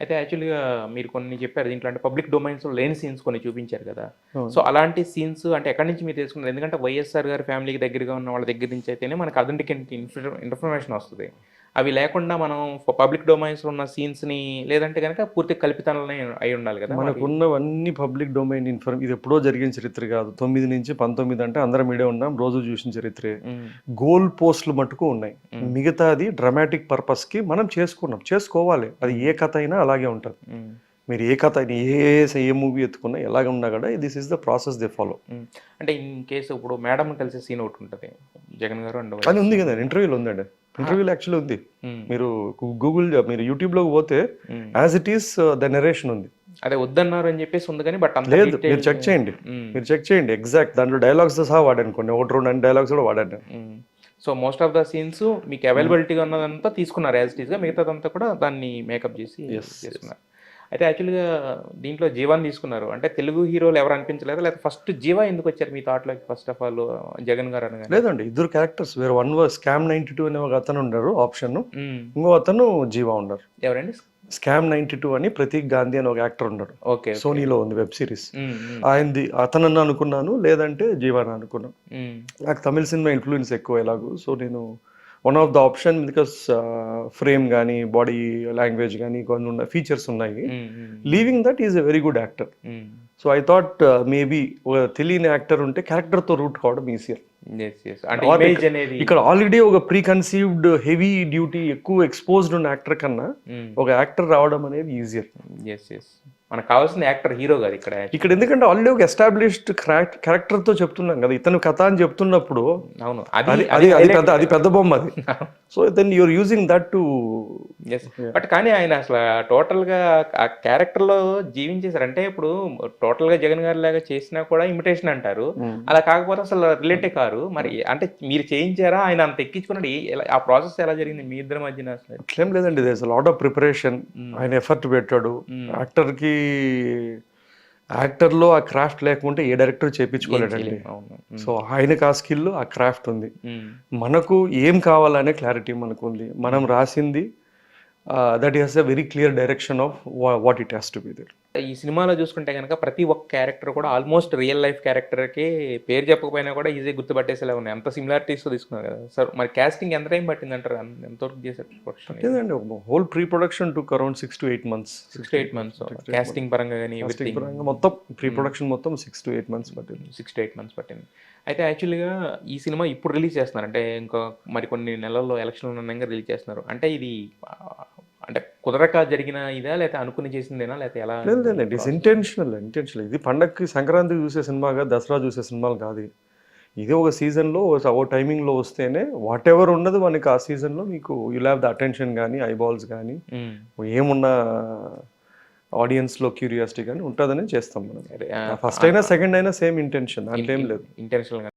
అయితే యాక్చువల్గా మీరు కొన్ని చెప్పారు దీంట్లో అంటే పబ్లిక్ డొమైన్స్ లేని సీన్స్ కొన్ని చూపించారు కదా. సో అలాంటి సీన్స్ అంటే ఎక్కడి నుంచి మీరు తెలుసుకున్నారు? ఎందుకంటే వైఎస్ఆర్ గారి ఫ్యామిలీకి దగ్గరగా ఉన్న వాళ్ళ దగ్గర నుంచి అయితేనే మనకు అథెంటిక్ ఇన్ఫర్మేషన్ వస్తుంది. అవి లేకుండా మనం పబ్లిక్ డొమైన్స్ ఉన్న scenes ని లేదంటే కనుక పూర్తి కల్పితాలనే అయి ఉండాలి కదా మనకున్నవన్నీ పబ్లిక్ డొమైన్ ఇన్ఫర్మ్ ఇది ఎప్పుడో జరిగిన చరిత్ర కాదు. తొమ్మిది నుంచి పంతొమ్మిది అంటే అందరం మీడే ఉన్నాం రోజు చూసిన చరిత్రే. గోల్ పోస్టులు మటుకు ఉన్నాయి. మిగతాది డ్రమాటిక్ పర్పస్కి మనం చేసుకున్నాం. చేసుకోవాలి. అది ఏ కథ అయినా అలాగే ఉంటుంది. మీరు ఏ కథ అయినా ఏ ఏ మూవీ ఎత్తుకున్నా ఎలాగ ఉన్నా కూడా this is the process they follow. అంటే ఇన్ కేసు ఇప్పుడు మేడం కలిసే సీన్ ఒకటి ఉంటుంది. జగన్ గారు అండ్ అది ఉంది కదా ఇంటర్వ్యూలో ఉందండి. ఇంటర్వ్యూలో యాక్చువల్లీ ఉంది. ఉమ్, మీరు గూగుల్ మీరు యూట్యూబ్లోకి పోతే ఉమ్. As it is the narration ఉంది. అదే వద్దన్నారు అని చెప్పేసి ఉంది కానీ బట్ అంత లేదు మీరు చెక్ చేయండి. ఉమ్, మీరు చెక్ చేయండి. ఎగ్జాక్ట్ దాంట్లో డైలాగ్స్ సహా వాడాను కొన్ని ఒకటి రెండు అన్ని డైలాగ్స్ కూడా వాడాను. So most of the scenes మీకు అవైలబిలిటీగా ఉన్నదంతా తీసుకున్నారు యాజ్ ఇట్ ఈస్గా మిగతాదంతా కూడా దాన్ని మేకప్ చేసి చేసుకున్నారు అయితే యాక్చువల్గా దీంట్లో జీవాన్ని తీసుకున్నారు. అంటే తెలుగు హీరోలు ఎవరు అనిపించలేదు? లేదా ఫస్ట్ జీవా ఎందుకు వచ్చారు మీ థాట్లోకి ఫస్ట్ ఆఫ్ ఆల్ జగన్ గారు అనగానే? లేదండి ఇద్దరు క్యారెక్టర్స్ వేరే. వన్ స్కామ్ నైన్టీ టూ అనే ఒక అతను ఉన్నారు ఆప్షన్. ఇంకో అతను జీవా ఉన్నారు ఎవరండి? స్కామ్ నైన్టీ టూ అని ప్రతీక్ గాంధీ అని ఒక యాక్టర్ ఉన్నాడు ఓకే సోనీలో ఉంది వెబ్ సిరీస్. ఆయనది అతనన్న అనుకున్నాను లేదంటే జీవాని అనుకున్నాను. నాకు తమిళ సినిమా ఇన్ఫ్లుయెన్స్ ఎక్కువ ఎలాగో సో నేను one of the option because frame కానీ బాడీ లాంగ్వేజ్ కానీ కొన్ని ఉన్న ఫీచర్స్ ఉన్నాయి. Leaving that is a very good actor. So I thought maybe తెలియని యాక్టర్ ఉంటే క్యారెక్టర్తో రూట్ కావడం ఈజియర్ ఇక్కడ ఆల్రెడీ ఒక ప్రీ కన్సీవ్డ్ హెవీ డ్యూటీ ఎక్కువ ఎక్స్పోజ్డ్ ఉన్న యాక్టర్ కన్నా ఒక యాక్టర్ రావడం అనేది ఈజియర్ మనకు కావాల్సిన యాక్టర్ హీరో కాదు ఇక్కడ ఇక్కడ ఎందుకంటే ఆల్రెడీ ఒక ఎస్టాబ్లిష్డ్ క్యారెక్టర్తో చెప్తున్నాం కదా ఇతను కథ అని చెప్తున్నప్పుడు అవును. అది అది పెద్ద అది పెద్ద బొమ్మ అది. So then you're using that to yes but కానీ ఆయన అసలు టోటల్గా ఆ క్యారెక్టర్లో జీవించేశారు. అంటే ఇప్పుడు టోటల్గా జగన్ గారి లాగా చేసినా కూడా ఇమిటేషన్ అంటారు. అలా కాకపోతే అసలు రిలేటే కారు. మరి అంటే మీరు చేయించారా? ఆయన అంత ఎక్కించుకున్నాడు. ఏ- ఆ ప్రాసెస్ ఎలా జరిగింది మీ ఇద్దరి మధ్యన అసలు? అట్లేం లేదండి. దేస్ లాట్ ఆఫ్ ప్రిపరేషన్ ఆయన ఎఫర్ట్ పెట్టాడు. యాక్టర్కి యాక్టర్లో ఆ క్రాఫ్ట్ లేకుంటే ఏ డైరెక్టర్ చేపించుకోలేడండి. అవును. సో ఆయనకు ఆ స్కిల్ ఆ క్రాఫ్ట్ ఉంది. మనకు ఏం కావాలనే క్లారిటీ మనకు ఉంది. మనం రాసింది that is a very clear direction of what it has to be there ఈ సినిమాలో చూసుకుంటే కనుక ప్రతి ఒక్క క్యారెక్టర్ కూడా ఆల్మోస్ట్ రియల్ లైఫ్ క్యారెక్టర్కి పేరు చెప్పకపోయినా కూడా ఈజీ గుర్తుపట్టేసేలా ఉన్నాయి. అంత తో తీసుకున్నారు కదా. సార్ మరి కాస్టింగ్ ఎంత టైం పట్టింది అంటారు ఎంతవరకు చేశారు ప్రొడక్షన్ లేదండి whole pre production took around six to eight months six to eight months casting పరంగా కానీ ఎవ్రీథింగ్ మొత్తం ప్రీ ప్రొడక్షన్ మొత్తం సిక్స్ టు ఎయిట్ మంత్స్ పట్టింది. సిక్స్ టు ఎయిట్ మంత్స్ పట్టింది. అయితే యాక్చువల్గా ఈ సినిమా ఇప్పుడు రిలీజ్ చేస్తున్నారు. అంటే ఇంకా మరి కొన్ని నెలల్లో ఎలక్షన్ ఉండగా రిలీజ్ చేస్తున్నారు. అంటే ఇది కుదరక జరిగిన ఇదా? లేకపోతే అనుకుని చేసిందేనా? లేకపోతే ఎలా లేదు లేదు ఇట్ ఈస్ ఇంటెన్షనల్ ఇంటెన్షనల్ ఇది పండగకి సంక్రాంతి చూసే సినిమాగా దసరా చూసే సినిమాలు కాదు ఇది. ఒక సీజన్లో ఓ టైమింగ్లో వస్తేనే వాట్ ఎవర్ ఉన్నది మనకి ఆ సీజన్లో మీకు యూ హ్యావ్ ద అటెన్షన్ కానీ ఐబాల్స్ కానీ. ఏమున్నా ఆడియన్స్లో క్యూరియాసిటీ కానీ ఉంటుందని చేస్తాం మనం. ఫస్ట్ అయినా సెకండ్ అయినా సేమ్ ఇంటెన్షన్ దాంట్లో ఏం లేదు. ఇంటెన్షనల్